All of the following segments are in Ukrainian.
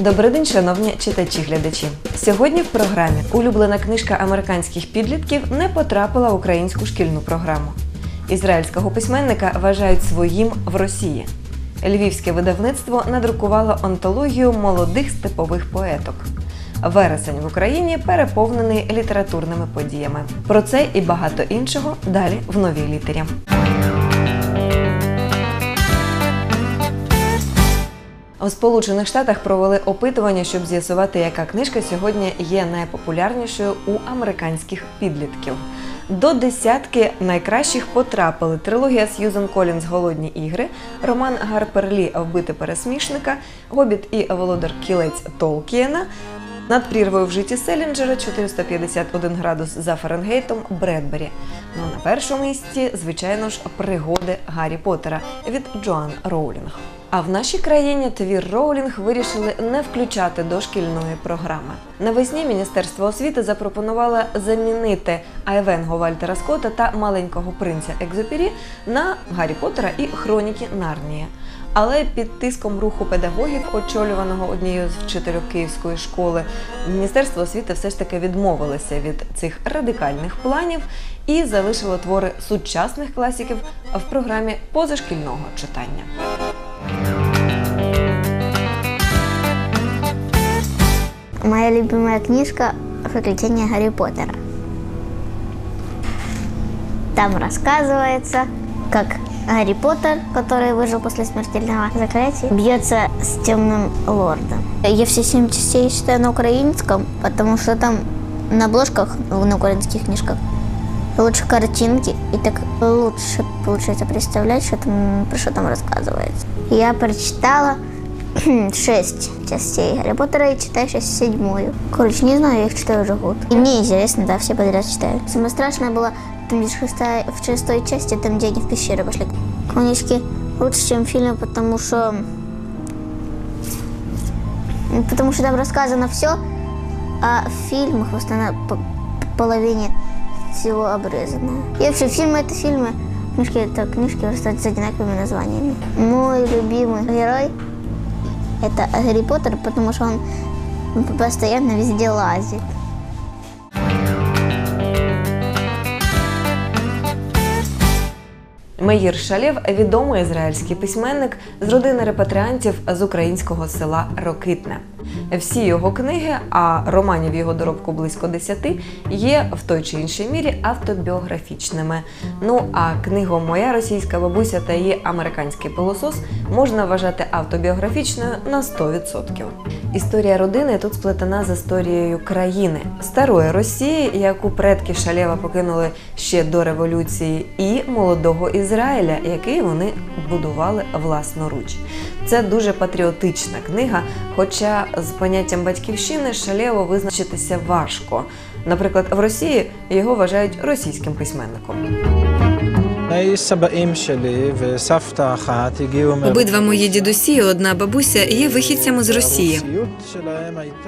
Добрий день, шановні читачі-глядачі. Сьогодні в програмі улюблена книжка американських підлітків не потрапила в українську шкільну програму. Ізраїльського письменника вважають своїм в Росії. Львівське видавництво надрукувало онтологію молодих степових поеток. Вересень в Україні переповнений літературними подіями. Про це і багато іншого далі в новій літері. У Сполучених Штатах провели опитування, щоб з'ясувати, яка книжка сьогодні є найпопулярнішою у американських підлітків. До десятки найкращих потрапили трилогія Сьюзен Колінз Голодні ігри, роман Гарпер Лі Вбити пересмішника, Гобіт і Володар Кілець Толкієна. Над прірвою в житті Селінджера 451 градус за Фаренгейтом Бредбері. Ну а на першому місці, звичайно ж, пригоди Гаррі Поттера від Джоан Роулінг. А в нашій країні твір Роулінг вирішили не включати до шкільної програми. Навесні Міністерство освіти запропонувало замінити Айвенго Вальтера Скотта та маленького принця Екзопірі на Гаррі Поттера і Хроніки Нарнії. Але під тиском руху педагогів, очолюваного однією з вчителів Київської школи, Міністерство освіти все ж таки відмовилося від цих радикальних планів і залишило твори сучасних класиків в програмі позашкільного читання. Моя любимая книжка «Приключения Гарри Поттера». Там рассказывается, как Гарри Поттер, который выжил после смертельного заклятия, бьется с темным лордом. Я все семь частей читаю на украинском, потому что там на обложках на украинских книжках лучше картинки, и так лучше получается представлять, что там, про что там рассказывается. Я прочитала шесть частей Гарри Поттера и читаю сейчас седьмую. Короче, не знаю, я их читаю уже год. И мне интересно, да, все подряд читаю. Самое страшное было там, где шестая, в шестой части, там, где они в пещеры пошли. Книжки лучше, чем фильмы, потому что... Потому что там рассказано все, а в фильмах в основном по половине всего обрезано. И вообще фильмы это фильмы, книжки это книжки просто с одинаковыми названиями. Мой любимый герой это Гарри Поттер, потому что он постоянно везде лазит. Меїр Шалєв відомий ізраїльський письменник з родини репатріантів з українського села Рокитне. Всі його книги, а романів його доробку близько десяти, є в той чи іншій мірі автобіографічними. Ну а книгу Моя російська бабуся та її американський пилосос можна вважати автобіографічною на 100%. Історія родини тут сплетена з історією країни старої Росії, яку предки Шалєва покинули ще до революції, і молодого Ізраїля, який вони будували власноруч. Це дуже патріотична книга, хоча з поняттям батьківщини шалево визначитися важко. Наприклад, в Росії його вважають російським письменником. Обидва мої дідусі, одна бабуся є вихідцями з Росії.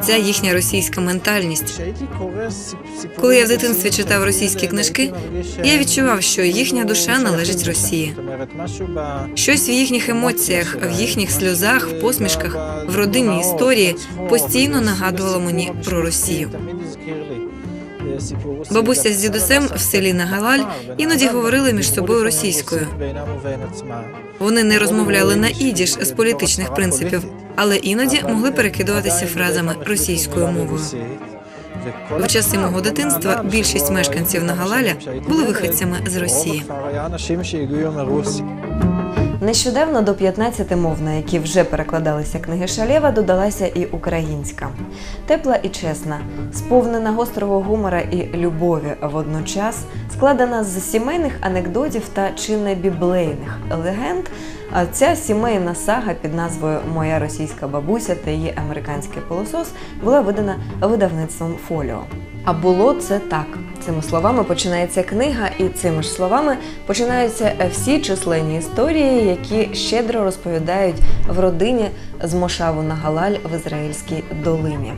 Це їхня російська ментальність. Коли я в дитинстві читав російські книжки, я відчував, що їхня душа належить Росії. Щось в їхніх емоціях, в їхніх сльозах, в посмішках, в родинній історії постійно нагадувало мені про Росію. Бабуся з дідусем в селі Нагалаль іноді говорили між собою російською. Вони не розмовляли на ідіш з політичних принципів, але іноді могли перекидуватися фразами російською мовою. В часи мого дитинства більшість мешканців Нагалаля були виходцями з Росії. Нещодавно до 15 мов, на які вже перекладалися книги Шалєва, додалася і українська. Тепла і чесна, сповнена гострого гумора і любові водночас, складена з сімейних анекдотів та чи не біблейних легенд. Ця сімейна сага під назвою Моя російська бабуся та її американський пилосос була видана видавництвом Фоліо. А було це так. Цими словами починається книга, і цими ж словами починаються всі численні історії, які щедро розповідають в родині з Мошаву на Галаль в Ізраїльській долині.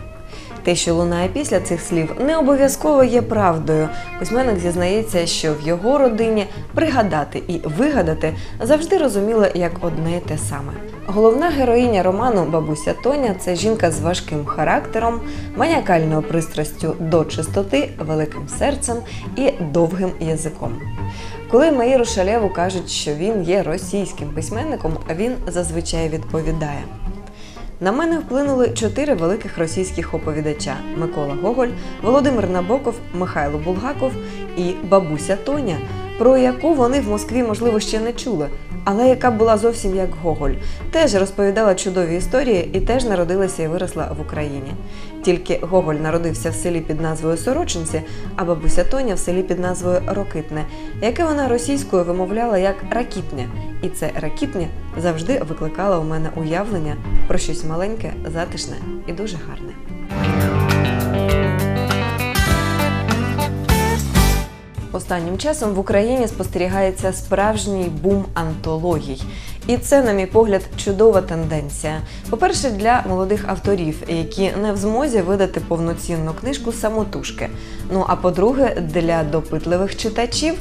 Те, що лунає після цих слів, не обов'язково є правдою. Письменник зізнається, що в його родині пригадати і вигадати завжди розуміли як одне й те саме. Головна героїня роману Бабуся Тоня це жінка з важким характером, маніакальною пристрастю до чистоти, великим серцем і довгим язиком. Коли Маїру Шалєву кажуть, що він є російським письменником, він зазвичай відповідає. На мене вплинули чотири великих російських оповідача: Микола Гоголь, Володимир Набоков, Михайло Булгаков і бабуся Тоня, про яку вони в Москві, можливо, ще не чули, але яка була зовсім як Гоголь, теж розповідала чудові історії і теж народилася і виросла в Україні. Тільки Гоголь народився в селі під назвою Сорочинці, а бабуся Тоня в селі під назвою Рокитне, яке вона російською вимовляла як ракітня. І це ракітня завжди викликало у мене уявлення про щось маленьке, затишне і дуже гарне. Останнім часом в Україні спостерігається справжній бум антологій. І це, на мій погляд, чудова тенденція. По-перше, для молодих авторів, які не в змозі видати повноцінну книжку самотужки. Ну а по-друге, для допитливих читачів,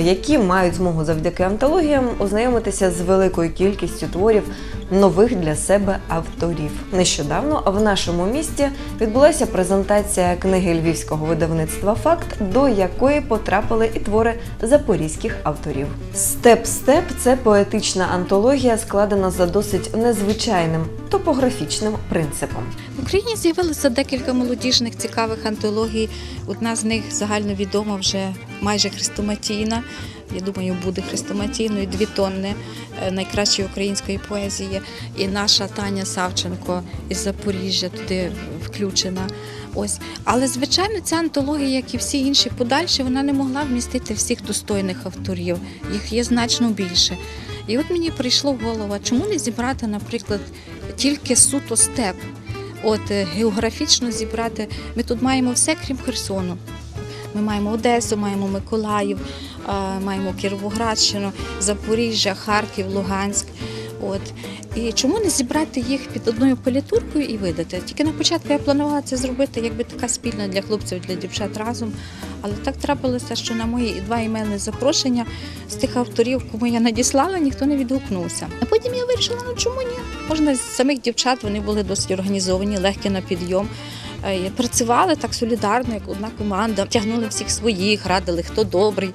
які мають змогу завдяки антологіям ознайомитися з великою кількістю творів нових для себе авторів. Нещодавно в нашому місті відбулася презентація книги львівського видавництва Факт, до якої потрапили і твори запорізьких авторів. Степ-степ це поетична антологія, складена за досить незвичайним топографічним принципом. В Україні з'явилося декілька молодіжних цікавих антологій. Одна з них загальновідома вже майже хрестоматійна. Я думаю, буде хрестоматійною дві тонни е, найкращої української поезії. І наша Таня Савченко із Запоріжжя туди включена. Ось, але звичайно, ця антологія, як і всі інші подальші, вона не могла вмістити всіх достойних авторів. Їх є значно більше. І от мені прийшло в голову, чому не зібрати, наприклад, тільки суто степ? От е, географічно зібрати. Ми тут маємо все, крім Херсону. Ми маємо Одесу, маємо Миколаїв, маємо Кіровоградщину, Запоріжжя, Харків, Луганськ. От. І чому не зібрати їх під одною політуркою і видати? Тільки на початку я планувала це зробити, якби така спільна для хлопців, для дівчат разом. Але так трапилося, що на мої два імейли запрошення з тих авторів, кому я надіслала, ніхто не відгукнувся. А потім я вирішила, ну чому ні? Можна з самих дівчат, вони були досить організовані, легкі на підйом. Е, Працювали так солідарно, як одна команда, тягнули всіх своїх, радили, хто добрий.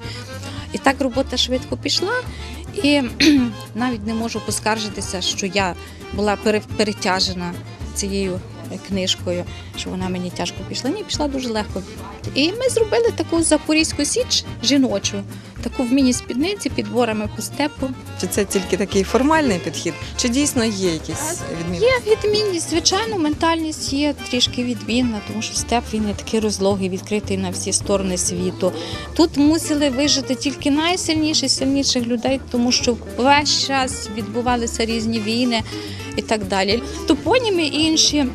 І так робота швидко пішла. І навіть не можу поскаржитися, що я була перетяжена цією е, книжкою, що вона мені тяжко пішла. Ні, пішла дуже легко. І ми зробили таку запорізьку січ жіночу, таку в міні-спідниці підборами по степу. Чи це тільки такий формальний підхід, чи дійсно є якісь відмінності? Є відмінність, звичайно, ментальність є трішки відмінна, тому що степ він є такий розлогий, відкритий на всі сторони світу. Тут мусили вижити тільки найсильніші сильніших людей, тому що весь час відбувалися різні війни і так далі. Топоніми інші.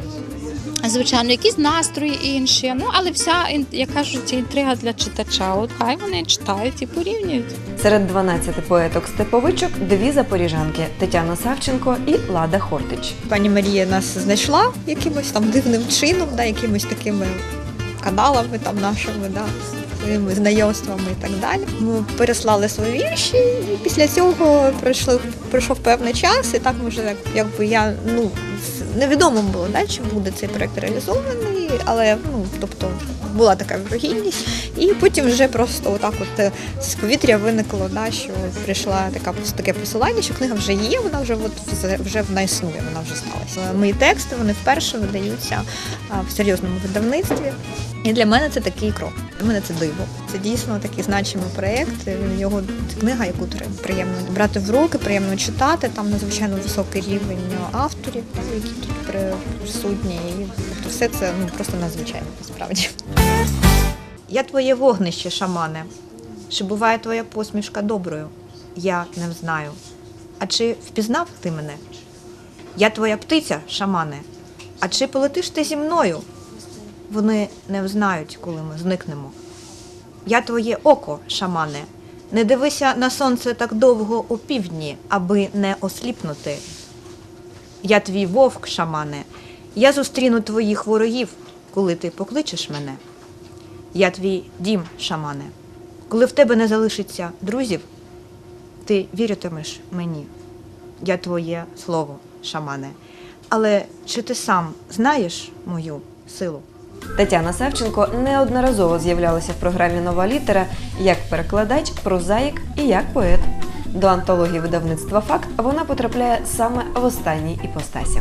Звичайно, якісь настрої інші. Ну але вся як кажуть, інтрига для читача. От хай вони читають і порівнюють. Серед 12 поеток степовичок дві запоріжанки Тетяна Савченко і Лада Хортич. Пані Марія нас знайшла якимось там дивним чином, да, якимось такими каналами там нашими, да, своїми знайомствами і так далі. Ми переслали свої вірші, і після цього пройшло, пройшов певний час, і так може, якби я ну невідомо було, да, чи буде цей проект реалізований, але ну тобто була така вірогідність. І потім вже просто отак от е, з повітря виникло, да, що прийшла така таке посилання, що книга вже є, вона вже от вже- вона існує, вона вже сталася. Мої тексти вони вперше видаються в серйозному видавництві. І для мене це такий крок. Для мене це диво. Це дійсно такий значимий проєкт. Його книга, яку приємно брати в руки, приємно читати. Там надзвичайно високий рівень авторів, які тут присутні. Тобто все це ну просто надзвичайно насправді. Я твоє вогнище, шамане. Чи буває твоя посмішка доброю? Я не знаю. А чи впізнав ти мене? Я твоя птиця, шамане. А чи полетиш ти зі мною? Вони не взнають, коли ми зникнемо. Я твоє око, шамане. Не дивися на сонце так довго у півдні, аби не осліпнути. Я твій вовк, шамане. Я зустріну твоїх ворогів, коли ти покличеш мене. Я твій дім, шамане. Коли в тебе не залишиться друзів, ти віритимеш мені. Я твоє слово, шамане. Але чи ти сам знаєш мою силу? Тетяна Савченко неодноразово з'являлася в програмі Нова літера як перекладач, прозаїк і як поет. До антології видавництва Факт вона потрапляє саме в останній іпостасі.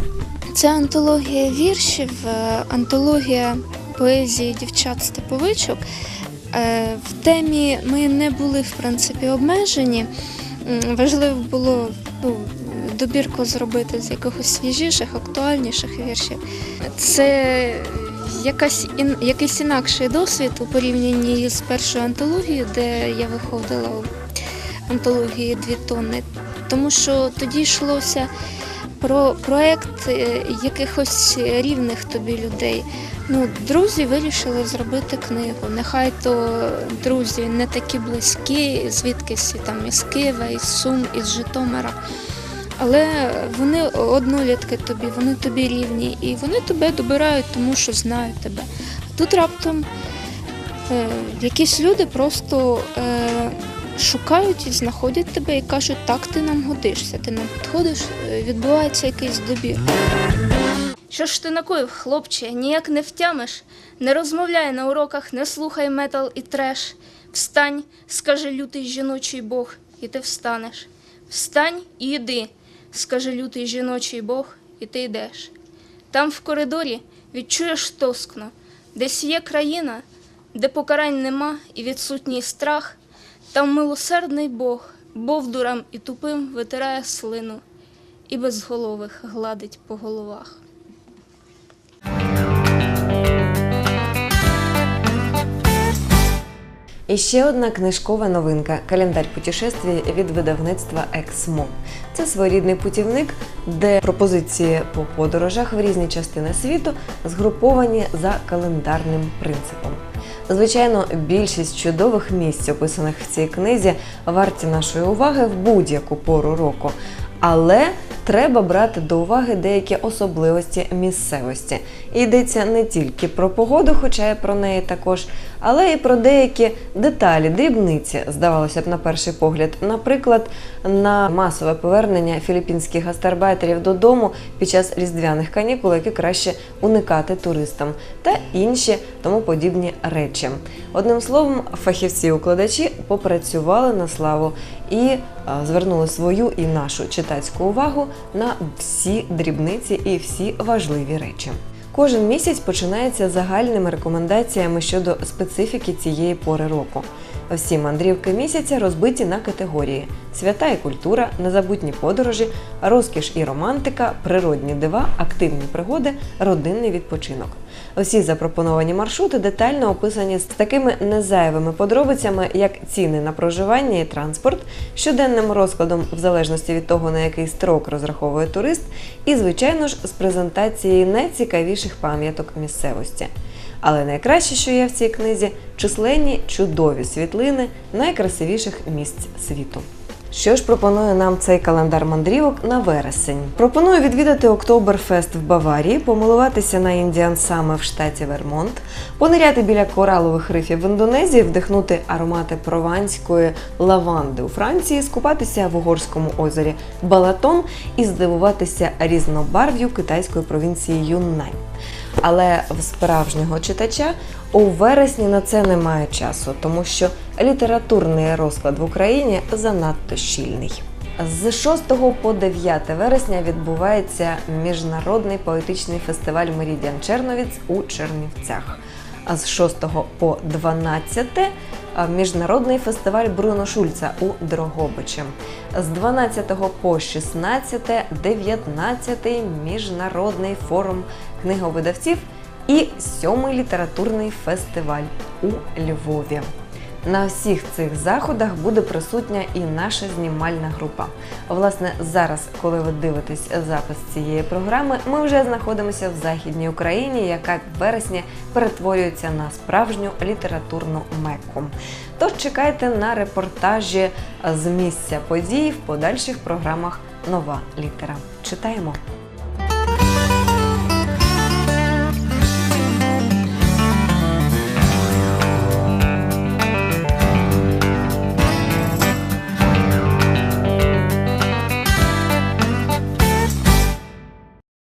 Це антологія віршів, е, антологія поезії дівчат степовичок. Е, В темі ми не були в принципі обмежені. Важливо було ну, добірку зробити з якихось свіжіших, актуальніших віршів. Це якась ін, якийсь інакший досвід у порівнянні з першою антологією, де я виходила у антології дві тонни. Тому що тоді йшлося про проект е, якихось рівних тобі людей. Ну, друзі вирішили зробити книгу. Нехай то друзі не такі близькі, звідкись там із Києва, із Сум, із Житомира. Але вони однолітки тобі, вони тобі рівні, і вони тебе добирають, тому що знають тебе. Тут раптом е, якісь люди просто е, шукають і знаходять тебе і кажуть, так ти нам годишся, ти нам підходиш, е, відбувається якийсь добір. Що ж ти накоїв, хлопче, ніяк не втямиш, не розмовляй на уроках, не слухай метал і треш. Встань, скаже лютий жіночий Бог, і ти встанеш. Встань і йди, скаже лютий жіночий Бог, і ти йдеш. Там в коридорі відчуєш тоскно, десь є країна, де покарань нема і відсутній страх. Там милосердний Бог, бовдурам і тупим витирає слину, і безголових гладить по головах. І ще одна книжкова новинка календар путешествій від видавництва Ексмо. Це своєрідний путівник, де пропозиції по подорожах в різні частини світу згруповані за календарним принципом. Звичайно, більшість чудових місць, описаних в цій книзі, варті нашої уваги в будь-яку пору року. Але треба брати до уваги деякі особливості місцевості. Йдеться не тільки про погоду, хоча й про неї також, але і про деякі деталі, дрібниці, здавалося б, на перший погляд. Наприклад, на масове повернення філіппінських гастарбайтерів додому під час різдвяних канікул, які краще уникати туристам, та інші тому подібні речі. Одним словом, фахівці-укладачі попрацювали на славу і звернули свою і нашу читацьку увагу на всі дрібниці і всі важливі речі. Кожен місяць починається загальними рекомендаціями щодо специфіки цієї пори року. Всі мандрівки місяця розбиті на категорії: свята і культура, незабутні подорожі, розкіш і романтика, природні дива, активні пригоди, родинний відпочинок. Усі запропоновані маршрути детально описані з такими незайвими подробицями, як ціни на проживання і транспорт, щоденним розкладом в залежності від того, на який строк розраховує турист, і, звичайно ж, з презентацією найцікавіших пам'яток місцевості. Але найкраще, що є в цій книзі, численні чудові світлини найкрасивіших місць світу. Що ж пропонує нам цей календар мандрівок на вересень? Пропоную відвідати Октоберфест в Баварії, помилуватися на Індіан Саме в штаті Вермонт, пониряти біля коралових рифів в Індонезії, вдихнути аромати прованської лаванди у Франції, скупатися в угорському озері Балатон і здивуватися різнобарв'ю китайської провінції Юннань. Але в справжнього читача у вересні на це немає часу, тому що літературний розклад в Україні занадто щільний. З 6 по 9 вересня відбувається міжнародний поетичний фестиваль Мерідіан Черновіць у Чернівцях. А з 6 по 12 міжнародний фестиваль Бруно Шульца у Дрогобичі. З 12 по 16 19 міжнародний форум книговидавців і сьомий літературний фестиваль у Львові. На всіх цих заходах буде присутня і наша знімальна група. Власне, зараз, коли ви дивитесь запис цієї програми, ми вже знаходимося в Західній Україні, яка в вересні перетворюється на справжню літературну мекку. Тож чекайте на репортажі з місця подій в подальших програмах Нова літера. Читаємо.